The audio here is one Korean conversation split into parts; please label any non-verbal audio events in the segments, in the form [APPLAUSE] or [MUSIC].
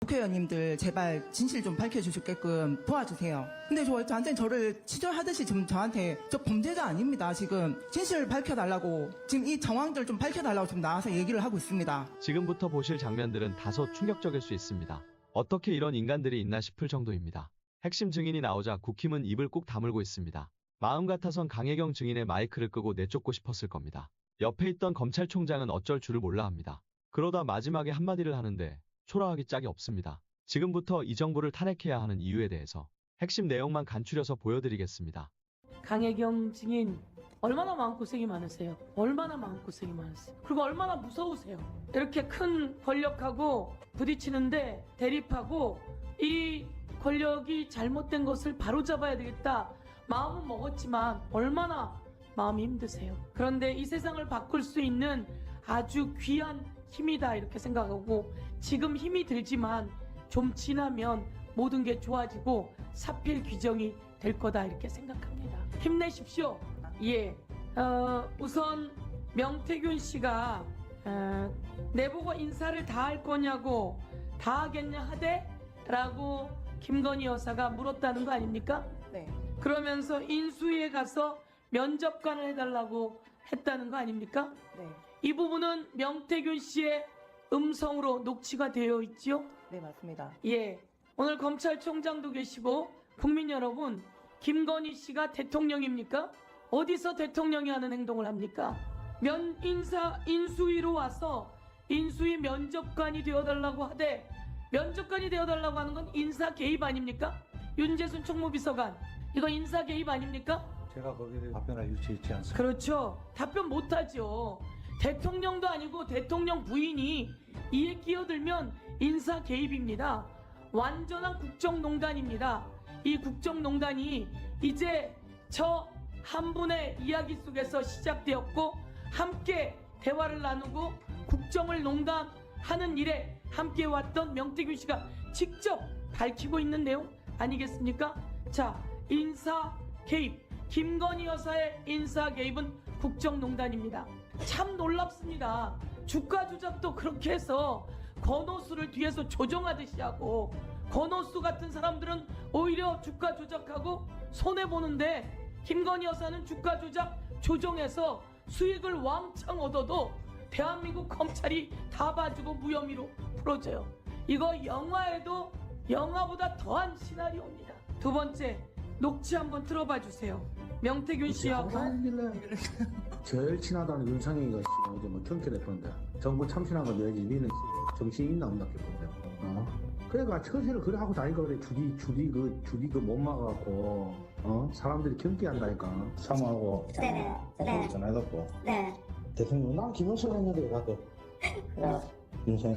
국회의원님들 제발 진실 좀 밝혀주시게끔 도와주세요. 근데 저 완전 저를 치료하듯이 지금 저한테 저 범죄자 아닙니다. 지금 진실 밝혀달라고 지금 이 정황들 좀 밝혀달라고 지금 나와서 얘기를 하고 있습니다. 지금부터 보실 장면들은 다소 충격적일 수 있습니다. 어떻게 이런 인간들이 있나 싶을 정도입니다. 핵심 증인이 나오자 국힘은 입을 꾹 다물고 있습니다. 마음 같아선 강혜경 증인의 마이크를 끄고 내쫓고 싶었을 겁니다. 옆에 있던 검찰총장은 어쩔 줄을 몰라 합니다. 그러다 마지막에 한마디를 하는데 초라하기 짝이 없습니다. 지금부터 이 정부를 탄핵해야 하는 이유에 대해서 핵심 내용만 간추려서 보여드리겠습니다. 강혜경 증인 얼마나 마음고생이 많으세요? 얼마나 마음고생이 많으세요? 그리고 얼마나 무서우세요? 이렇게 큰 권력하고 부딪히는데 대립하고 이 권력이 잘못된 것을 바로잡아야 되겠다 마음은 먹었지만 얼마나 마음이 힘드세요? 그런데 이 세상을 바꿀 수 있는 아주 귀한 힘이다 이렇게 생각하고 지금 힘이 들지만 좀 지나면 모든 게 좋아지고 사필 규정이 될 거다 이렇게 생각합니다. 힘내십시오. 예. 어, 우선 명태균 씨가 어, 내보고 인사를 다 할 거냐고 다 하겠냐 하대라고 김건희 여사가 물었다는 거 아닙니까? 네. 그러면서 인수위에 가서 면접관을 해달라고 했다는 거 아닙니까? 네. 이 부분은 명태균 씨의 음성으로 녹취가 되어 있지요. 네, 맞습니다. 예. 오늘 검찰총장도 계시고 국민 여러분, 김건희 씨가 대통령입니까? 어디서 대통령이 하는 행동을 합니까? 면 인사 인수위로 와서 인수위 면접관이 되어달라고 하되 면접관이 되어달라고 하는 건 인사 개입 아닙니까? 윤재순 총무비서관 이거 인사 개입 아닙니까? 제가 거기에 대해 답변할 유치 있지 않습니다. 그렇죠. 답변 못하죠. 대통령도 아니고 대통령 부인이 이에 끼어들면 인사 개입입니다. 완전한 국정농단입니다. 이 국정농단이 이제 저 한 분의 이야기 속에서 시작되었고 함께 대화를 나누고 국정을 농단하는 일에 함께 왔던 명태균 씨가 직접 밝히고 있는 내용 아니겠습니까? 자, 인사 개입. 김건희 여사의 인사 개입은 국정농단입니다. 참 놀랍습니다. 주가 조작도 그렇게 해서 건호수를 뒤에서 조정하듯이 하고 건호수 같은 사람들은 오히려 주가 조작하고 손해 보는데 김건희 여사는 주가 조작 조정해서 수익을 왕창 얻어도 대한민국 검찰이 다 봐주고 무혐의로 풀어줘요. 이거 영화에도 영화보다 더한 시나리오입니다. 두 번째 녹취 한번 틀어봐 주세요. 명태균 씨하고 하길래 제일 친하다는 윤상혁이가 씨가 어제 뭐 경찰했던데 정부 참신한 거 내지 니는 씨 정신 있나 없나 싶은데 어? 그러니까 처세를 그래 하고 다니까 그래 주디 주디 그 주디 그못 막아갖고 어 사람들이 경기한다니까 사모하고 네네. 대통령 네. 전화해갖고 네. 대통령 난 김영철 했는데 그럼 윤상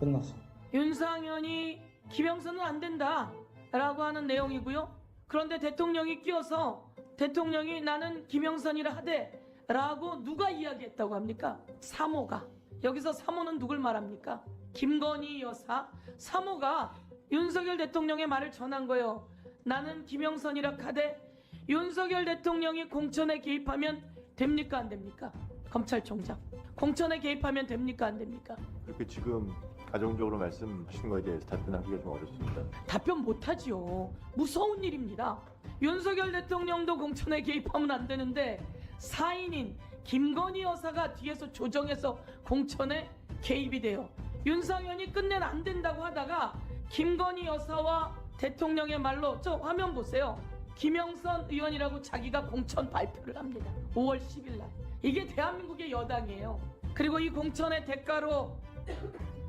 끝났어 윤상현이 김영선은 안 된다 라고 하는 내용이고요. 그런데 대통령이 끼어서 대통령이 나는 김영선이라 하되 라고 누가 이야기했다고 합니까? 사모가. 여기서 사모는 누굴 말합니까? 김건희 여사 사모가 윤석열 대통령의 말을 전한 거예요. 나는 김영선이라 하되 윤석열 대통령이 공천에 개입하면 됩니까 안 됩니까? 검찰총장. 공천에 개입하면 됩니까 안 됩니까? 그렇게 지금 가정적으로 말씀하시는 거에 대해서 답변하기가 좀 어렵습니다. 답변 못하지요. 무서운 일입니다. 윤석열 대통령도 공천에 개입하면 안 되는데 사인인 김건희 여사가 뒤에서 조정해서 공천에 개입이 돼요. 윤상현이 끝내 안 된다고 하다가 김건희 여사와 대통령의 말로 저 화면 보세요. 김영선 의원이라고 자기가 공천 발표를 합니다. 5월 10일 날. 이게 대한민국의 여당이에요. 그리고 이 공천의 대가로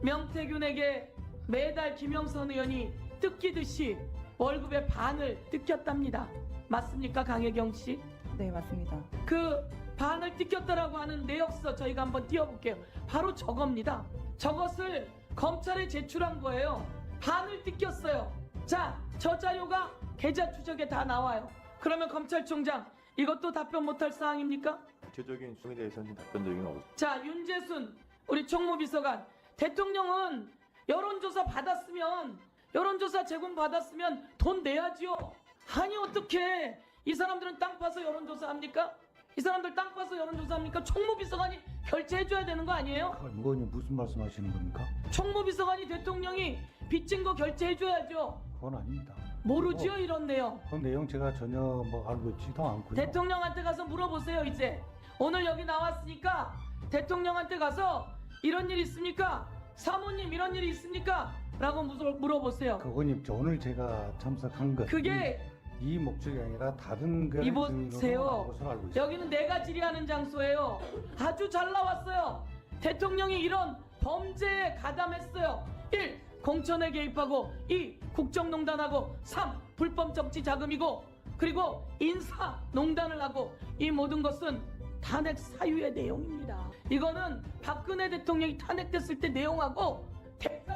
명태균에게 매달 김영선 의원이 뜯기듯이 월급의 반을 뜯겼답니다. 맞습니까, 강혜경 씨? 네, 맞습니다. 그 반을 뜯겼다라고 하는 내역서 저희가 한번 띄워볼게요. 바로 저겁니다. 저것을 검찰에 제출한 거예요. 반을 뜯겼어요. 자, 저 자료가 계좌 추적에 다 나와요. 그러면 검찰총장 이것도 답변 못할 사항입니까? 구체적인 수에 대해서는 답변드리기는 어렵습니다. 자, 윤재순 우리 총무비서관 대통령은 여론조사 받았으면 여론조사 제공 받았으면 돈 내야지요. 아니 어떻게 이 사람들은 땅 파서 여론조사 합니까? 이 사람들 땅 파서 여론조사 합니까? 총무비서관이 결제해줘야 되는 거 아니에요? 의원님 무슨 말씀하시는 겁니까? 총무비서관이 대통령이 빚진 거 결제해줘야죠. 그건 아닙니다. 모르지요 이런 내용. 그 내용 제가 전혀 뭐 알고 있지도 않고요. 대통령한테 가서 물어보세요 이제. 오늘 여기 나왔으니까 대통령한테 가서 이런 일 있습니까? 사모님 이런 일이 있습니까? 라고 무서- 물어보세요. 그건 저 오늘 제가 참석한 것. 그게 이 목적이 아니라 다른 그 이보세요. 것으로 알고 있습니다. 여기는 내가 질의하는 장소예요. 아주 잘 나왔어요. 대통령이 이런 범죄에 가담했어요. 1. 공천에 개입하고 2. 국정농단하고 3. 불법 정치 자금이고 그리고 인사 농단을 하고 이 모든 것은 탄핵 사유의 내용입니다. 이거는 박근혜 대통령이 탄핵됐을 때 내용하고 소방이처럼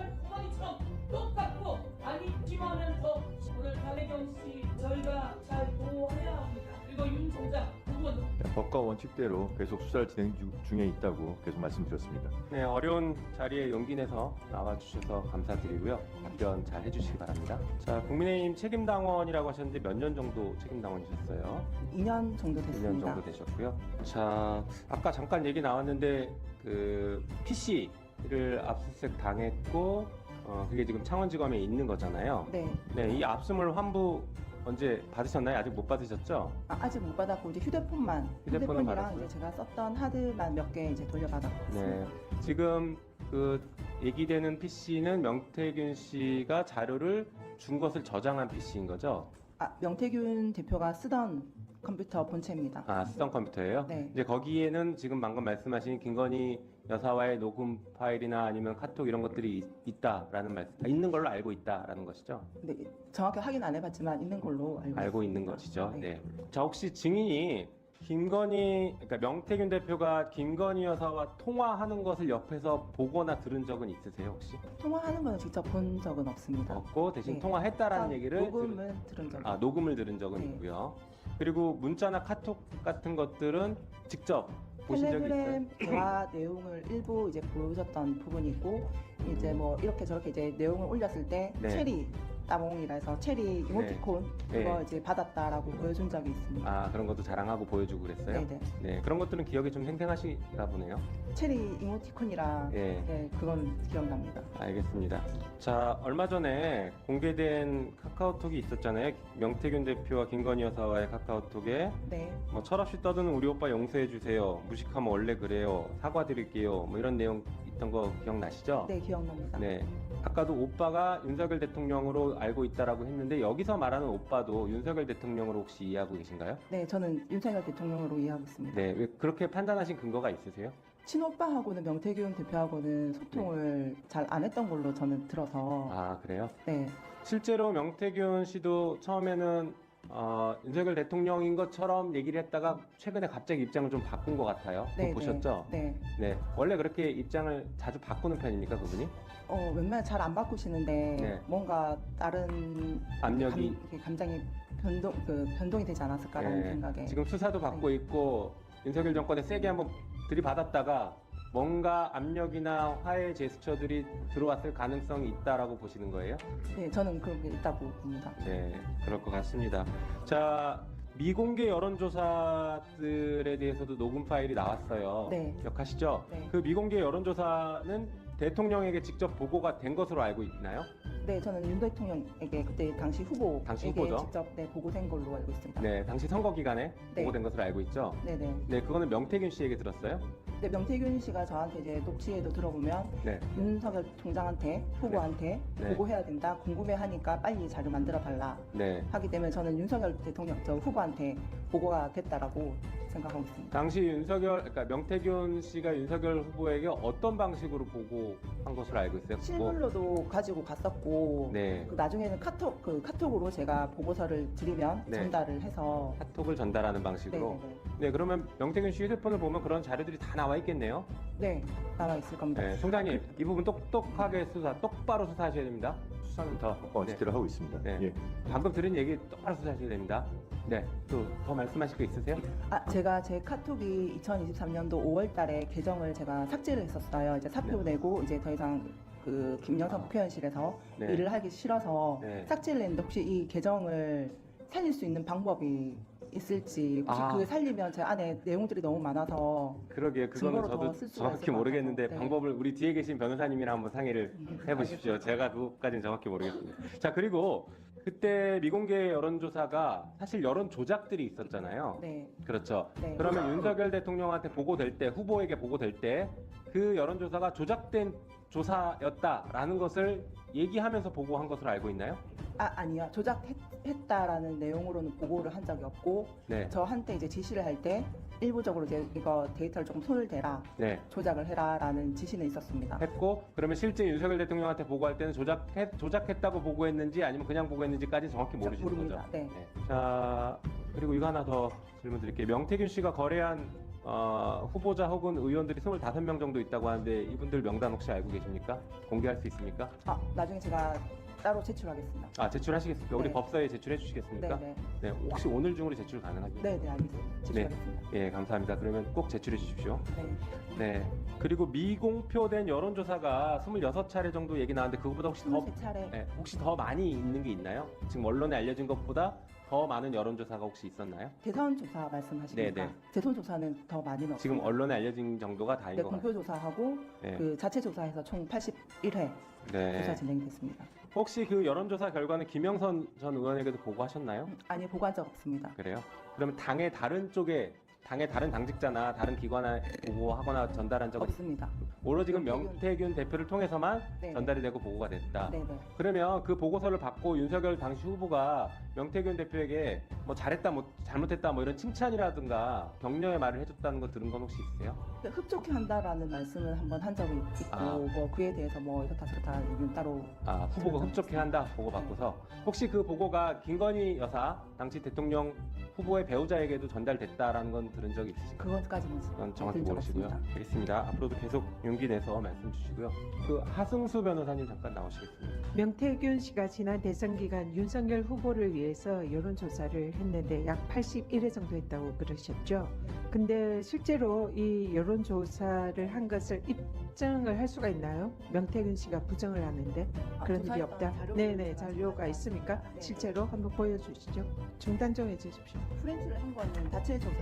똑같고 아니지만면서 오늘 강혜경 씨 저희가 잘 보호해야 합니다. 그리고 윤 총장 두분 법과 원칙대로 계속 수사를 진행 중- 중에 있다고 계속 말씀드렸습니다. 네, 어려운 자리에 용기 내서 나와주셔서 감사드리고요. 답변 잘 해주시기 바랍니다. 자, 국민의힘 책임당원이라고 하셨는데 몇 년 정도 책임당원이셨어요? 2년 정도 1년 됐습니다. 정도 되셨고요. 자, 아까 잠깐 얘기 나왔는데 그 PC를 압수수색 당했고 어, 그게 지금 창원지검에 있는 거잖아요. 네, 네, 이 압수물 환부 언제 받으셨나요? 아직 못 받으셨죠? 아, 직 못 받았고 이제 휴대폰만 휴대폰은 휴대폰이랑 받았어요? 이제 제가 썼던 하드만 몇 개 이제 돌려받았습니다. 네. 지금 그 얘기되는 PC는 명태균 씨가 자료를 준 것을 저장한 PC인 거죠? 아, 명태균 대표가 쓰던 컴퓨터 본체입니다. 아, 쓰던 컴퓨터예요? 네. 이제 거기에는 지금 방금 말씀하신 김건희 여사와의 녹음 파일이나 아니면 카톡 이런 것들이 있, 다라는 말씀, 아, 있는 걸로 알고 있다라는 것이죠? 네, 정확히 확인 안 해봤지만 있는 걸로 알고, 알고 있는 있습니다. 것이죠. 네. 네. 자, 혹시 증인이 김건희, 그러니까 명태균 대표가 김건희 여사와 통화하는 것을 옆에서 보거나 들은 적은 있으세요, 혹시? 통화하는 거는 직접 본 적은 없습니다. 없고 대신 네. 통화했다라는 얘기를 들- 녹음은 들은 적 아, 녹음을 들은 적은 네. 있고요. 그리고 문자나 카톡 같은 것들은 직접 보신 적이 있어요? 텔레그램 대화 내용을 일부 이제 보여줬던 부분이 있고 이제 뭐 이렇게 저렇게 이제 내용을 올렸을 때 네. 체리 따봉이라 해서 체리 이모티콘 네. 그거 이제 받았다라고 보여준 적이 있습니다. 아, 그런 것도 자랑하고 보여주고 그랬어요? 네네. 네, 그런 것들은 기억이 좀 생생하시다 보네요. 체리 이모티콘이랑 예. 네, 그건 기억납니다. 알겠습니다. 자, 얼마 전에 공개된 카카오톡이 있었잖아요. 명태균 대표와 김건희 여사와의 카카오톡에 네. 뭐 철없이 떠드는 우리 오빠 용서해 주세요. 무식하면 원래 그래요. 사과드릴게요. 뭐 이런 내용 있던 거 기억나시죠? 네, 기억납니다. 네. 아까도 오빠가 윤석열 대통령으로 알고 있다라고 했는데 여기서 말하는 오빠도 윤석열 대통령으로 혹시 이해하고 계신가요? 네, 저는 윤석열 대통령으로 이해하고 있습니다. 네. 왜 그렇게 판단하신 근거가 있으세요? 친오빠하고는 명태균 대표하고는 소통을 잘 안 했던 걸로 저는 들어서 아, 그래요? 네, 실제로 명태균 씨도 처음에는 어, 윤석열 대통령인 것처럼 얘기를 했다가 최근에 갑자기 입장을 좀 바꾼 것 같아요. 그거 네, 보셨죠? 네. 네. 원래 그렇게 입장을 자주 바꾸는 편입니까, 그분이? 어, 웬만하면 잘 안 바꾸시는데 네. 뭔가 다른 압력이 감, 이렇게 감정이 변동 그 변동이 되지 않았을까라는 네. 생각에 지금 수사도 받고 있고 윤석열 정권에 세게 한번 들이받았다가 뭔가 압력이나 화해 제스처들이 들어왔을 가능성이 있다라고 보시는 거예요? 네, 저는 그런 게 있다고 봅니다. 네, 그럴 것 같습니다. 자, 미공개 여론조사들에 대해서도 녹음 파일이 나왔어요. 네. 기억하시죠? 네. 그 미공개 여론조사는 대통령에게 직접 보고가 된 것으로 알고 있나요? 네, 저는 윤 대통령에게 그때 당시 후보에게 당시 후보죠? 직접 네, 보고된 걸로 알고 있습니다. 네, 당시 선거 기간에 네. 보고된 것으로 알고 있죠. 네, 네. 네, 그거는 명태균 씨에게 들었어요. 네, 명태균 씨가 저한테 이제 녹취에도 들어보면 네, 윤석열 총장한테 후보한테 네. 보고해야 된다. 궁금해하니까 빨리 자료 만들어 달라. 네. 하기 때문에 저는 윤석열 대통령 저 후보한테 보고가 됐다라고 생각하고 있습니다. 당시 윤석열, 그러니까 명태균 씨가 윤석열 후보에게 어떤 방식으로 보고한 것으로 알고 있어요? 뭐, 실물로도 가지고 갔었고 네, 그 나중에는 카톡 그 카톡으로 제가 보고서를 드리면 네. 전달을 해서 카톡을 전달하는 네, 방식으로. 네, 네, 그러면 명태균 씨 휴대폰을 보면 그런 자료들이 다 나와 있겠네요. 네, 네, 나와 있을 겁니다. 네, 총장님, 이 부분 똑똑하게 수사, 똑바로 수사하셔야 됩니다. 수사는 다 법과 원칙대로 하고 있습니다. 네. 예. 방금 들은 얘기 똑바로 수사하셔야 됩니다. 네, 또 더 말씀하실 거 있으세요? 아, 제가 제 카톡이 2023년도 5월 달에 계정을 제가 삭제를 했었어요. 이제 사표 내고 이제 더 이상 그 김영삼 국회의원실에서 네. 일을 하기 싫어서 네. 삭제를 했는데 혹시 이 계정을 살릴 수 있는 방법이 있을지 혹시 아. 그걸 살리면 제 안에 내용들이 너무 많아서 그러게요. 그거는 증거로 저도 더쓸 수가 정확히 것 모르겠는데. 네. 방법을 우리 뒤에 계신 변호사님이랑 한번 상의를 해보십시오. 제가 그것까지는 정확히 모르겠습니다. 자 그리고 그때 미공개 여론조사가 사실 여론 조작들이 있었잖아요. 네, 그렇죠. 네. 그러면 윤석열 대통령한테 보고될 때 후보에게 보고될 때 그 여론조사가 조작된 조사였다라는 것을 얘기하면서 보고한 것으로 알고 있나요? 아 아니요 조작했 다라는 내용으로는 보고를 한 적이 없고 네, 저한테 이제 지시를 할 때 일부적으로 이제 이거 데이터를 조금 손을 대라 네. 조작을 해라라는 지시는 있었습니다. 했고 그러면 실제 윤석열 대통령한테 보고할 때는 조작했, 조작했다고 보고했는지 아니면 그냥 보고했는지까지 정확히 모르시는 모릅니다. 거죠? 네. 자 그리고 이거 하나 더 질문 드릴게요. 명태균 씨가 거래한 어, 후보자 혹은 의원들이 25명 정도 있다고 하는데 이분들 명단 혹시 알고 계십니까? 공개할 수 있습니까? 아 나중에 제가 따로 제출하겠습니다. 아 제출하시겠습니까? 우리 네. 법사에 제출해 주시겠습니까? 네네 네, 혹시 오늘 중으로 제출 가능하죠? 네네 알겠습니다. 제출하겠습니다. 예, 감사합니다. 그러면 꼭 제출해 주십시오. 네. 네. 그리고 미공표된 여론조사가 26차례 정도 얘기 나왔는데 그거보다 혹시 더 23차례 네, 혹시 더 많이 있는 게 있나요? 지금 언론에 알려진 것보다 더 많은 여론조사가 혹시 있었나요? 대선 조사 말씀하십니까? 네네. 대선 조사는 더 많이는 지금 없습니다. 언론에 알려진 정도가 다인 네, 것 같아요. 공표 조사하고 네. 그 자체 조사해서 총 81회 네. 조사 진행됐습니다. 혹시 그 여론조사 결과는 김영선 전 의원에게도 보고하셨나요? 음, 아니 보고한 적 없습니다. 그래요? 그러면 당의 다른 쪽에 당의 다른 당직자나 다른 기관에 보고하거나 전달한 적은 없습니다. 오로지 그 명태균. 대표를 통해서만 네. 전달이 되고 보고가 됐다. 네네. 그러면 그 보고서를 받고 윤석열 당시 후보가 명태균 대표에게 뭐 잘했다, 뭐 잘못했다, 뭐 이런 칭찬이라든가 격려의 말을 해줬다는 거 들은 건 혹시 있으세요? 근데 흡족해 한다라는 말씀을 한번 한 적이 있고 아. 뭐 그에 대해서 뭐 이렇다 저렇다 얘기는 따로 아 후보가 흡족해 한다 보고 네. 받고서 혹시 그 보고가 김건희 여사 당시 대통령 후보의 배우자에게도 전달됐다라는 건 들은 적이 있으신가요? 그것까지는 그건 정확히 들은 적 모르시고요. 없습니다. 알겠습니다. 앞으로도 계속 용기 내서 말씀 주시고요. 그 하승수 변호사님 잠깐 나오시겠습니다. 명태균 씨가 지난 대선 기간 윤석열 후보를 위해서 여론조사를 했는데 약 81회 정도 했다고 그러셨죠. 근데 실제로 이 여론조사를 한 것을 입증을 할 수가 있나요? 명태균 씨가 부정을 하는데 아, 그런 일이 조사했던 없다. 네네 제가 자료가 있습니까? 네. 실제로 한번 보여주시죠. 중단 좀 해주십시오. 프린트를 한 거는 자체 조사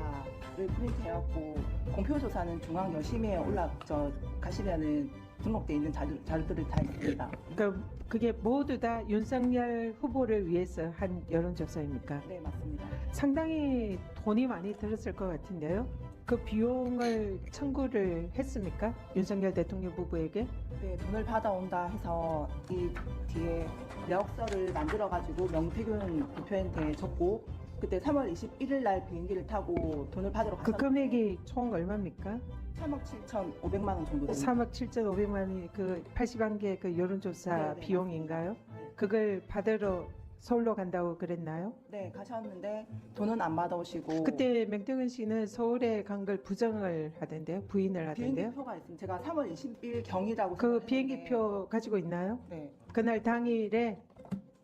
를 프린트해갖고 공표 조사는 중앙 여심에 올라 저 가시면은 등록돼 있는 자료, 자료들을 다 있습니다. 그럼 그게 모두 다 윤석열 후보를 위해서 한 여론조사입니까? 네 맞습니다. 상당히 돈이 많이 들었을 것 같은데요. 그 비용을 청구를 했습니까? 윤석열 대통령 부부에게? 네 돈을 받아온다 해서 이 뒤에 내역서를 만들어가지고 명태균 대표한테 줬고 그때 3월 21일 날 비행기를 타고 돈을 받으러 그 갔었는데 금액이 총 얼마입니까? 3억 7,500만 원 정도 됩니다. 3억 7,500만 원이 그 81개 그 여론조사 네, 네, 비용인가요? 네. 그걸 받으러 서울로 간다고 그랬나요? 네 가셨는데 돈은 안 받아오시고 그때 명태균 씨는 서울에 간 걸 부정을 하던데요? 부인을 하던데요? 비행기표가 있습니다. 제가 3월 20일 경이라고 그 생각했는데 비행기표 가지고 있나요? 네 그날 당일에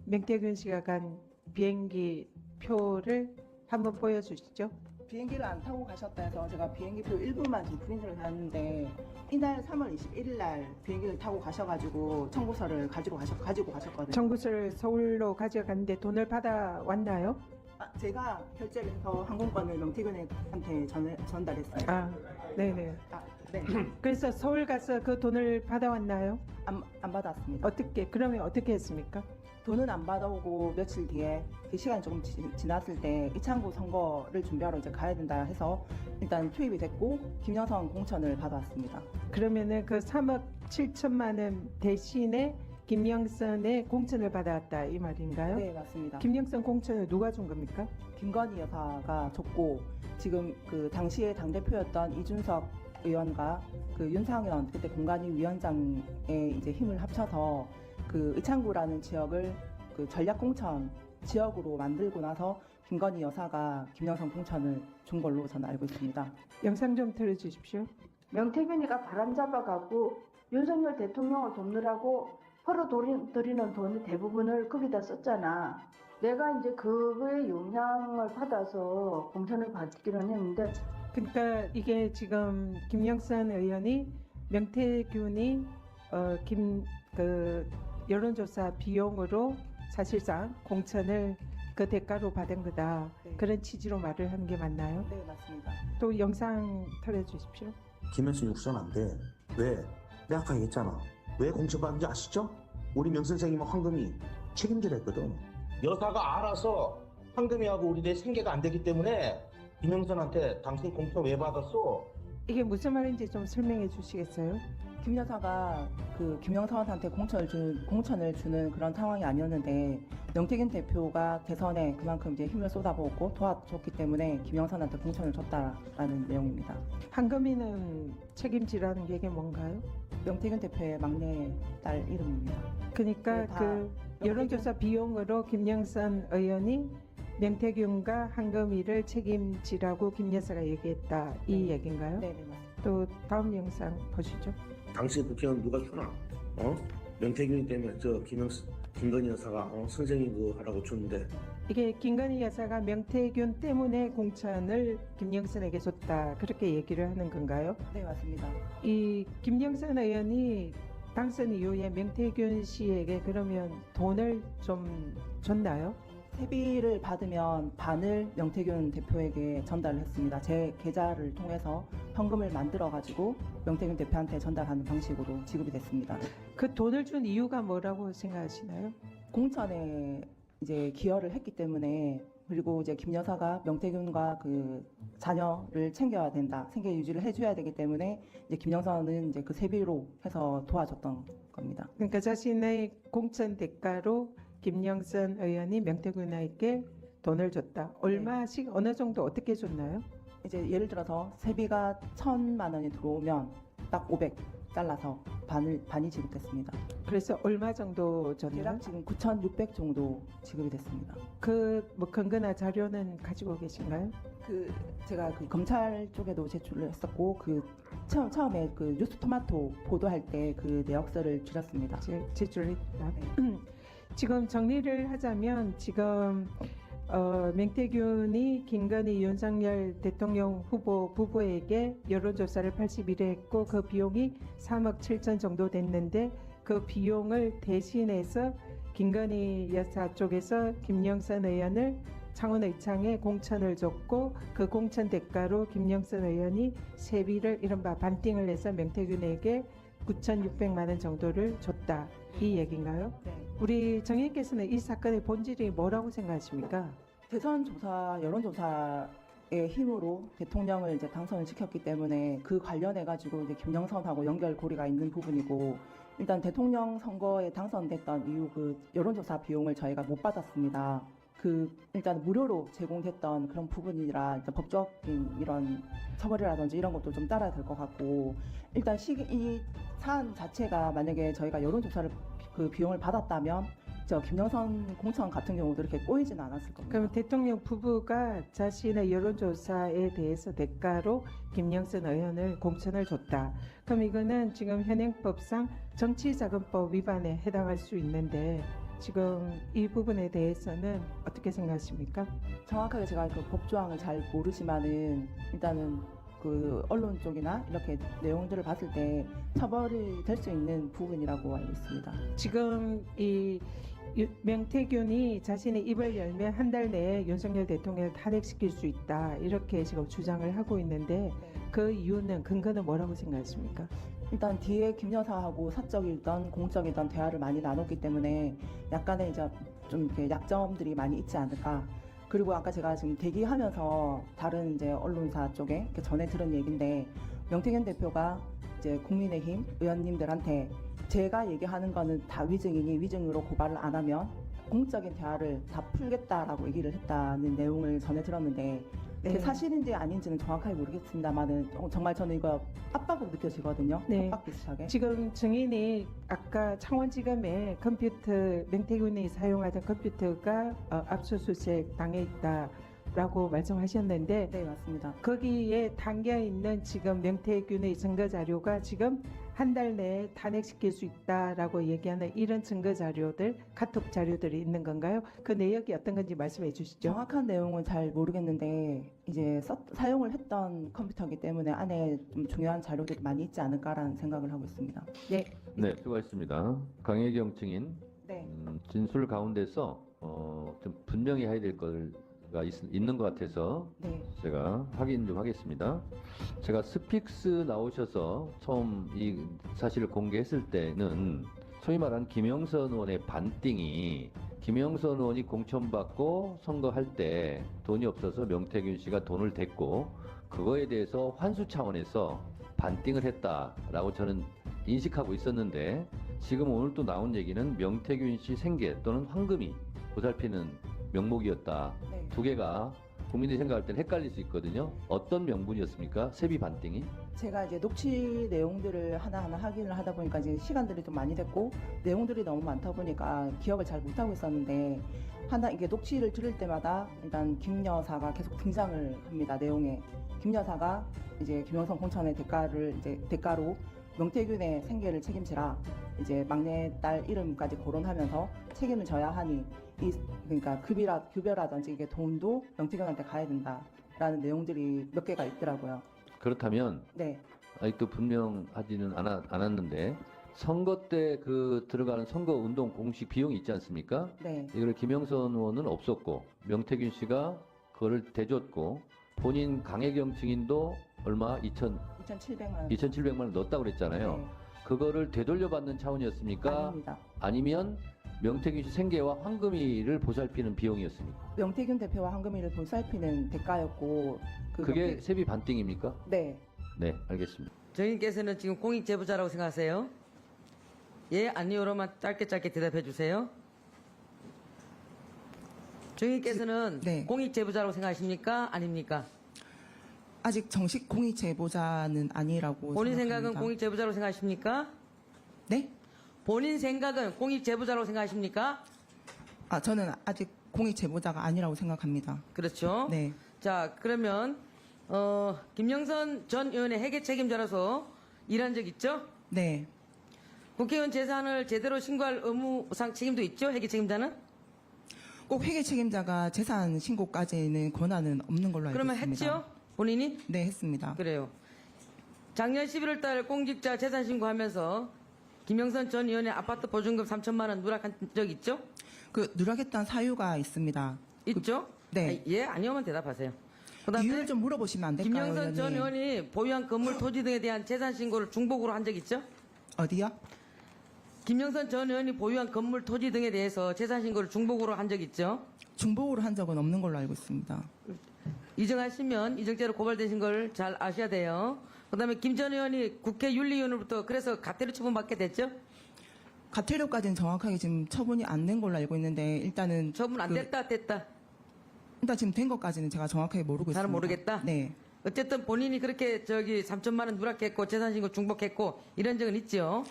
명태균 씨가 간 비행기 표를 한번 보여주시죠. 비행기를 안 타고 가셨다 해서 제가 비행기표 일부만 지금 프린트를 했는데 이날 3월 21일 날 비행기를 타고 가셔가지고 청구서를 가지고 가셨 가지고 가셨거든요. 청구서를 서울로 가져갔는데 돈을 받아 왔나요? 아, 제가 결제를 해서 항공권을 명태균한테 전, 전달했어요. 아, 네네. 아, 네. [CLEARS THROAT] 그래서 서울 가서 그 돈을 받아 왔나요? 안, 안 받았습니다. 어떻게, 그러면 어떻게 했습니까? 돈은 안 받아오고 며칠 뒤에 그 시간이 조금 지, 지났을 때 이창구 선거를 준비하러 이제 가야 된다 해서 일단 투입이 됐고 김여성 공천을 받아왔습니다. 그러면은 그 3억 7천만 원 대신에 김영선의 공천을 받아왔다 이 말인가요? 네 맞습니다. 김영선 공천을 누가 준 겁니까? 김건희 여사가 줬고 지금 그 당시에 당 대표였던 이준석 의원과 그 윤상현 그때 공관위 위원장의 이제 힘을 합쳐서 그 의창구라는 지역을 그 전략 공천 지역으로 만들고 나서 김건희 여사가 김영선 공천을 준 걸로 저는 알고 있습니다. 영상 좀 틀어주십시오. 명태균이가 바람 잡아가고 윤석열 대통령을 돕느라고 벌어들이는 돈 대부분을 거기다 썼잖아. 내가 이제 그거의 영향을 받아서 공천을 받기는 했는데 그러니까 이게 지금 김영선 의원이 명태균이 어, 김그 여론조사 비용으로 사실상 공천을 그 대가로 받은 거다. 네. 그런 취지로 말을 한 게 맞나요? 네, 맞습니다. 또 영상 털어주십시오. 김현수 육선 안 돼. 왜? 내가 아까 얘기했잖아. 왜 공천받은지 아시죠? 우리 명 선생님은 황금이 책임질 했거든. 여사가 알아서 황금이하고 우리 내 생계가 안 되기 때문에 김영선한테 당신 공천 왜 받았어? 이게 무슨 말인지 좀 설명해 주시겠어요? 김 여사가 그 김영선한테 공천을 주는 공천을 주는 그런 상황이 아니었는데 명태균 대표가 대선에 그만큼 이제 힘을 쏟아부었고 도와줬기 때문에 김영선한테 공천을 줬다라는 내용입니다. 한금이는 책임지라는 게 이게 뭔가요? 명태균 대표의 막내 딸 이름입니다. 그러니까 네, 다그 여론조사 비용으로 김영선 의원이 명태균과 한금이를 책임지라고 김 여사가 얘기했다 이 네. 얘기인가요? 네, 네, 맞습니다. 또 다음 영상 보시죠. 당시 국회의원 누가 주나? 어? 명태균이 때문에 저 김영수 김건희 여사가 어? 선생님 그거 하라고 줬는데 이게 김건희 여사가 명태균 때문에 공천을 김영선에게 줬다 그렇게 얘기를 하는 건가요? 네, 맞습니다. 이 김영선 의원이 당선 이후에 명태균 씨에게 그러면 돈을 좀 줬나요? 세비를 받으면 반을 명태균 대표에게 전달을 했습니다. 제 계좌를 통해서 현금을 만들어 가지고 명태균 대표한테 전달하는 방식으로 지급이 됐습니다. 그 돈을 준 이유가 뭐라고 생각하시나요? 공천에 이제 기여를 했기 때문에 그리고 이제 김 여사가 명태균과 그 자녀를 챙겨야 된다, 생계 유지를 해줘야 되기 때문에 이제 김영선은 이제 그 세비로 해서 도와줬던 겁니다. 그러니까 자신의 공천 대가로 김영선 의원이 명태균에게 돈을 줬다. 얼마씩 어느 정도 어떻게 줬나요? 이제 예를 들어서 세비가 천만 원이 들어오면 딱 500 잘라서 반을 반이 지급됐습니다. 그래서 얼마 정도 줬나요? 대략 지금 9,600 정도 지급이 됐습니다. 그뭐 근거나 자료는 가지고 계신가요? 그 제가 그 검찰 쪽에도 제출을 했었고 그 처음 처음에 그 뉴스 토마토 보도할 때 그 내역서를 줄였습니다. 제- 제출했다. 네. [CLEARS THROAT] 지금 정리를 하자면 지금 어, 맹태균이 김건희 윤석열 대통령 후보 부부에게 여론조사를 81회 했고 그 비용이 3억 7천 정도 됐는데 그 비용을 대신해서 김건희 여사 쪽에서 김영선 의원을 창원 의창에 공천을 줬고 그 공천 대가로 김영선 의원이 세비를 이른바 반띵을 해서 명태균에게 9,600만 원 정도를 줬다 이 얘기인가요? 네. 우리 정의께서는 이 사건의 본질이 뭐라고 생각하십니까? 대선 조사 여론 조사의 힘으로 대통령을 이제 당선을 시켰기 때문에 그 관련해 가지고 이제 김영선하고 연결고리가 있는 부분이고 일단 대통령 선거에 당선됐던 이후 그 여론조사 비용을 저희가 못 받았습니다. 그 일단 무료로 제공됐던 그런 부분이라 일단 법적인 이런 처벌이라든지 이런 것도 좀 따라야 될 것 같고 일단 시기 이 사안 자체가 만약에 저희가 여론조사를 그 비용을 받았다면 저 김영선 공천 같은 경우도 이렇게 꼬이지는 않았을 겁니다. 그럼 대통령 부부가 자신의 여론조사에 대해서 대가로 김영선 의원을 공천을 줬다. 그럼 이거는 지금 현행법상 정치자금법 위반에 해당할 수 있는데 지금 이 부분에 대해서는 어떻게 생각하십니까? 정확하게 제가 그 법조항을 잘 모르지만은 일단은 그 언론 쪽이나 이렇게 내용들을 봤을 때 처벌이 될 수 있는 부분이라고 알고 있습니다. 지금 이 유- 명태균이 자신의 입을 열면 한 달 내에 윤석열 대통령을 탄핵시킬 수 있다 이렇게 지금 주장을 하고 있는데 그 이유는 근거는 뭐라고 생각하십니까? 일단 뒤에 김 여사하고 사적이든 공적이든 대화를 많이 나눴기 때문에 약간의 이제 좀 이렇게 약점들이 많이 있지 않을까. 그리고 아까 제가 지금 대기하면서 다른 이제 언론사 쪽에 전해 들은 얘기인데 명태균 대표가 이제 국민의힘 의원님들한테 제가 얘기하는 거는 다 위증이니 위증으로 고발을 안 하면 공적인 대화를 다 풀겠다라고 얘기를 했다는 내용을 전해 들었는데 네. 사실인지 아닌지는 정확하게 모르겠습니다만은 어, 정말 저는 이거 압박으로 느껴지거든요. 네. 압박 비슷하게. 지금 증인이 아까 창원지검에 컴퓨터 명태균이 사용하던 컴퓨터가 어, 압수수색 당해 있다라고 말씀하셨는데 네 맞습니다. 거기에 담겨 있는 지금 명태균의 증거 자료가 지금 한 달 내에 탄핵시킬 수 있다라고 얘기하는 이런 증거 자료들 카톡 자료들이 있는 건가요? 그 내역이 어떤 건지 말씀해 주시죠. 정확한 내용은 잘 모르겠는데 이제 써- 사용을 했던 컴퓨터이기 때문에 안에 좀 중요한 자료들이 많이 있지 않을까라는 생각을 하고 있습니다. 네, 네, 수고하셨습니다. 강혜경 증인 네. 음, 진술 가운데서 어, 좀 분명히 해야 될거 가 있, 있는 것 같아서 네. 제가 확인 좀 하겠습니다. 제가 스픽스 나오셔서 처음 이 사실을 공개했을 때는 소위 말하는 김영선 의원의 반띵이 김영선 의원이 공천받고 선거할 때 돈이 없어서 명태균 씨가 돈을 댔고 그거에 대해서 환수 차원에서 반띵을 했다라고 저는 인식하고 있었는데 지금 오늘 또 나온 얘기는 명태균 씨 생계 또는 황금이 보살피는 명목이었다. 네. 두 개가 국민들이 생각할 때는 헷갈릴 수 있거든요. 어떤 명분이었습니까? 세비 반띵이? 제가 이제 녹취 내용들을 하나하나 확인을 하다 보니까 이제 시간들이 좀 많이 됐고 내용들이 너무 많다 보니까 기억을 잘 못하고 있었는데 하나 이게 녹취를 들을 때마다 일단 김 여사가 계속 등장을 합니다 내용에 김 여사가 이제 김영선 공천의 대가를 이제 대가로 명태균의 생계를 책임지라 이제 막내 딸 이름까지 거론하면서 책임을 져야 하니 이 그러니까 급이라 급여라든지 이게 돈도 명태균한테 가야 된다라는 내용들이 몇 개가 있더라고요. 그렇다면 네. 아직도 분명하지는 않아, 않았는데 선거 때 그 들어가는 선거 운동 공식 비용이 있지 않습니까? 네. 이걸 김영선 의원은 없었고 명태균 씨가 그거를 대줬고 본인 강혜경 증인도 얼마 2천 2,700만 원. 2,700만 원 넣었다고 그랬잖아요. 네. 그거를 되돌려 받는 차원이었습니까? 아닙니다. 아니면 명태균 씨 생계와 황금이를 보살피는 비용이었습니까? 명태균 대표와 황금이를 보살피는 대가였고 그 그게 명태- 세비 반띵입니까? 네. 네, 알겠습니다. 정인께서는 지금 공익 제보자라고 생각하세요? 예, 아니요로만 짧게 짧게 대답해 주세요. 정인께서는 네. 공익 제보자라고 생각하십니까? 아닙니까? 아직 정식 공익 제보자는 아니라고 본인 생각은 생각합니다. 공익 제보자라고 생각하십니까? 네? 본인 생각은 공익 제보자라고 생각하십니까? 아 저는 아직 공익 제보자가 아니라고 생각합니다. 그렇죠. 네. 자, 그러면 어, 김영선 전 의원의 회계 책임자로서 일한 적 있죠? 네. 국회의원 재산을 제대로 신고할 의무상 책임도 있죠? 회계 책임자는? 꼭 회계 책임자가 재산 신고까지는 권한은 없는 걸로 알고 그러면 있습니다. 했지요? 본인이? 네, 했습니다. 그래요. 작년 11월 달 공직자 재산 신고하면서 김영선 전 의원의 아파트 보증금 3천만 원 누락한 적 있죠? 그 누락했던 사유가 있습니다. 있죠? 네. 아, 예, 아니오만 대답하세요. 그다음에 이유를 좀 물어보시면 안 될까요? 김영선 전 의원님? 의원이 보유한 건물 토지 등에 대한 재산 신고를 중복으로 한 적 있죠? 어디요? 김영선 전 의원이 보유한 건물 토지 등에 대해서 재산 신고를 중복으로 한 적 있죠? 중복으로 한 적은 없는 걸로 알고 있습니다. 이정하시면 이정죄로 고발되신 걸 잘 아셔야 돼요. 그다음에 김 전 의원이 국회 윤리위원으로부터 그래서 가태료 처분받게 됐죠? 가태료까지는 정확하게 지금 처분이 안 된 걸로 알고 있는데 일단은 처분 안 그- 됐다 됐다. 일단 지금 된 것까지는 제가 정확하게 모르고 잘 있습니다. 모르겠다? 네. 어쨌든 본인이 그렇게 저기 3천만 원 누락했고 재산신고 중복했고 이런 적은 있죠.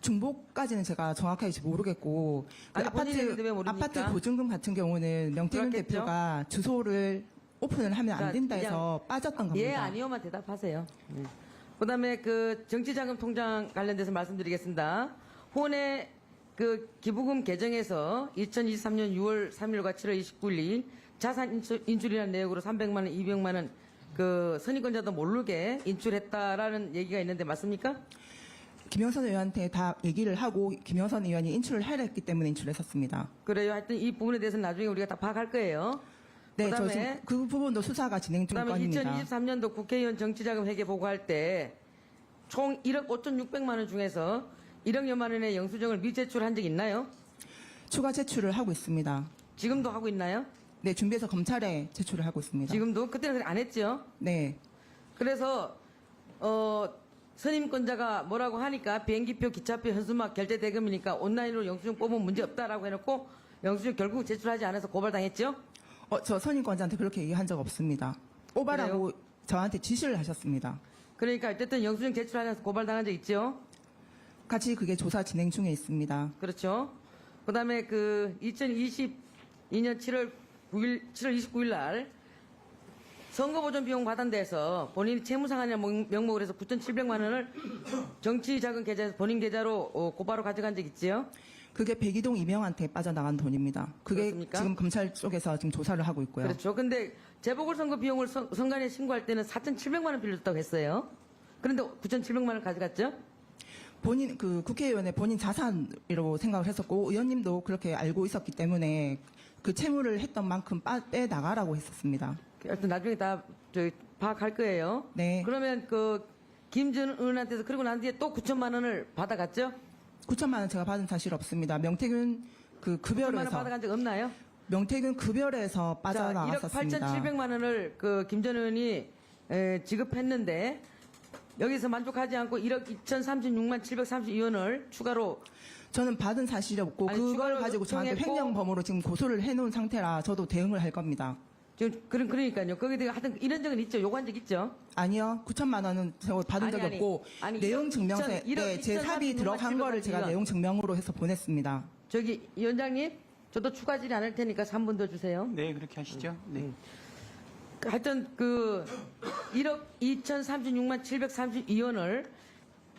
중복까지는 제가 정확하게 지금 모르겠고 그 아니, 왜 모릅니까? 아파트 보증금 같은 경우는 명태균 그렇겠죠? 대표가 주소를 오픈을 하면 자, 안 된다 해서 빠졌던 겁니다. 예, 아니요만 대답하세요. 네. 그 다음에 그 정치자금 통장 관련돼서 말씀드리겠습니다. 혼의 그 기부금 개정에서 2023년 6월 3일과 7월 29일 자산 인출, 인출이라는 내역으로 300만 원, 200만 원 그 선입권자도 모르게 인출했다라는 얘기가 있는데 맞습니까? 김영선 의원한테 다 얘기를 하고 김영선 의원이 인출을 하려 했기 때문에 인출했었습니다. 그래요. 하여튼 이 부분에 대해서는 나중에 우리가 다 파악할 거예요. 네, 저 그다음에 그 부분도 수사가 진행 그다음에 중건입니다. 2023년도 국회의원 정치자금 회계 보고할 때 총 1억 5,600만 원 중에서 1억여만 원의 영수증을 미제출한 적 있나요? 추가 제출을 하고 있습니다. 지금도 하고 있나요? 네, 준비해서 검찰에 제출을 하고 있습니다. 지금도 그때는 안 했죠. 네, 그래서 어 선임권자가 뭐라고 하니까 비행기표, 기차표, 현수막 결제 대금이니까 온라인으로 영수증 뽑으면 문제 없다라고 해놓고 영수증 결국 제출하지 않아서 고발당했죠. 어, 저 선임권자한테 그렇게 얘기한 적 없습니다. 오바라고 저한테 지시를 하셨습니다. 그러니까 어쨌든 영수증 제출하지 않아서 고발당한 적 있죠. 같이 그게 조사 진행 중에 있습니다. 그렇죠. 그다음에 그 2022년 7월 9일 7월 29일 날 선거보전 비용 받은 데서 본인이 채무상환이라는 명목으로 해서 9,700만 원을 정치자금 계좌에서 본인 계좌로 어, 고바로 가져간 적 있지요. 그게 백이동 이명한테 빠져나간 돈입니다. 그게 그렇습니까? 지금 검찰 쪽에서 지금 조사를 하고 있고요. 그렇죠. 근데 재보궐선거 비용을 선, 선관위에 신고할 때는 4,700만 원 빌렸다고 했어요. 그런데 9,700만 원 가져갔죠. 본인 그 국회의원의 본인 자산이라고 생각을 했었고 의원님도 그렇게 알고 있었기 때문에 그 채무를 했던 만큼 빠, 빼 나가라고 했었습니다. 하여튼 나중에 다 저기 파악할 거예요. 네. 그러면 그 김전 의원한테서 그리고 난 뒤에 또 9천만 원을 받아갔죠? 9천만 원 제가 받은 사실 없습니다. 명태균 그 9천만 원 급여로에서 받아간 적 없나요? 명태균 급여로에서 자, 1억 빠져나갔었습니다. 8,700만 원을 그 김전 의원이 에, 지급했는데 여기서 만족하지 않고 1억 2,036만 732원을 추가로 저는 받은 사실이 없고 아니, 그걸 추가로 가지고 저한테 횡령범으로 지금 고소를 해놓은 상태라 저도 대응을 할 겁니다. 지금 그런 그러니까요. 거기에 대해 하여튼 이런 적은 있죠. 요구한 적 있죠. 아니요, 9천만 원은 제가 받은 아니, 적이 아니. 없고 아니, 내용 증명서에 이천- 네, 제 이천 삽입이 삼십육만 들어간 거를 제가 내용 증명으로 해서 보냈습니다. 저기 위원장님, 저도 추가 질의 안 할 테니까 3분 더 주세요. 네, 그렇게 하시죠. 네. 하여튼 그 1억 2,036만 732원을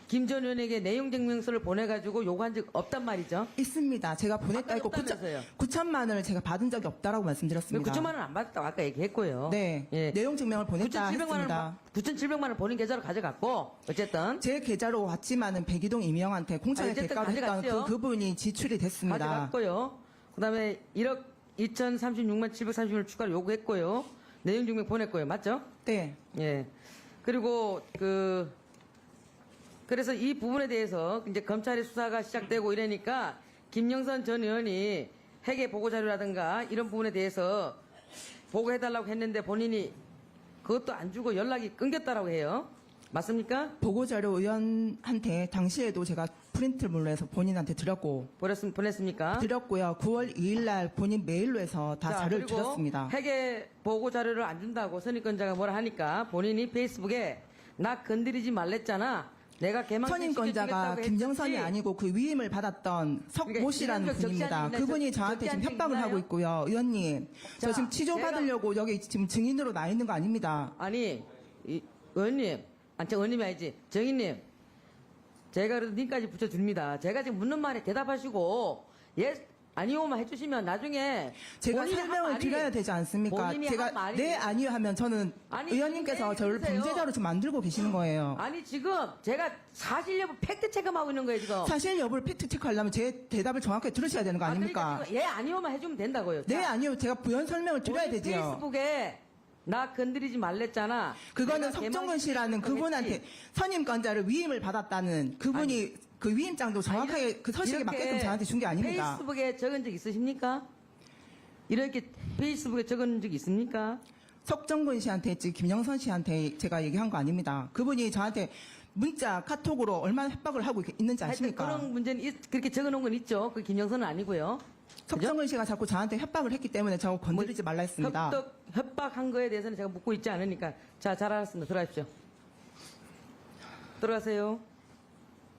김 전 의원에게 내용 증명서를 보내가지고 요구한 적 없단 말이죠. 있습니다. 제가 보냈다 했고 없다면서요. 9천만 원을 제가 받은 적이 없다라고 말씀드렸습니다. 9천만 원 안 받았다고 아까 얘기했고요. 네, 예. 내용 증명을 보냈다 9,700만 원, 했습니다. 9,700만 원 본인 계좌로 가져갔고 어쨌든 제 계좌로 왔지만은 백이동 이명한테 공천의 어쨌든 대가로 했던 가져갔죠. 그 그분이 지출이 됐습니다. 가져갔고요. 그다음에 1억 2,036만 730원을 추가로 요구했고요. 내용 증명 보냈고요. 맞죠? 네. 예. 그리고 그 그래서 이 부분에 대해서 이제 검찰의 수사가 시작되고 이러니까 김영선 전 의원이 회계 보고 자료라든가 이런 부분에 대해서 보고해달라고 했는데 본인이 그것도 안 주고 연락이 끊겼다라고 해요. 맞습니까? 보고자료 의원한테 당시에도 제가 프린트물로 해서 본인한테 드렸고 보냈, 보냈습니까? 드렸고요. 9월 2일 날 본인 메일로 해서 다 자, 자료를 드렸습니다. 회계 보고 자료를 안 준다고 선임권자가 뭐라 하니까 본인이 페이스북에 나 건드리지 말랬잖아. 내가 개망신 선임권자가 김정선이. 아니고 그 위임을 받았던 석모 그러니까 씨라는 이런 적 분입니다. 그분이 적- 저한테 지금 협박을 적 하고 있나요? 있고요. 의원님, 저 자, 지금 치료 제가- 받으려고 여기 지금 증인으로 나 있는 거 아닙니다. 아니 이, 의원님, 아니 저 의원님이 아니지 정인님. 제가 그래도 님까지 붙여줍니다. 제가 지금 묻는 말에 대답하시고 예 아니오만 해주시면 나중에 제가 본인이 한 설명을 말이- 드려야 되지 않습니까? 본인이 제가 한 말이- 네 아니요 하면 저는 아니, 의원님께서 지금 저를. 범죄자로 지금 만들고 계시는 거예요. 아니 지금 제가 사실 여부 팩트 체크하고 있는 거예요 지금. 사실 여부를 팩트 체크하려면 제 대답을 정확하게 들으셔야 되는 거 아, 아닙니까? 그러니까 지금 예 아니오만 해주면 된다고요. 네 자, 아니요 제가 부연 설명을 드려야 본인 되지요. 페이스북에 나 건드리지 말랬잖아. 그거는 내가 석정근 씨라는 그분한테. 선임권자를 위임을 받았다는 그분이 그 위임장도 정확하게 그 서식에 이렇게 맞게끔 저한테 준 게 아닙니다. 페이스북에 적은 적 있으십니까? 이렇게 페이스북에 적은 적 있습니까? 석정근 씨한테 했지 김영선 씨한테 제가 얘기한 거 아닙니다. 그분이 저한테 문자 카톡으로 얼마나 협박을 하고 있는지 하여튼 아십니까? 그런 문제는 있- 그렇게 적어놓은 건 있죠. 그 김영선은 아니고요. 석정근 씨가 자꾸 저한테 협박을 했기 때문에 저 건드리지 말라 했습니다. 협박, 협박한 거에 대해서는 제가 묻고 있지 않으니까 자, 잘 알았습니다. 들어가십시오. 들어가세요.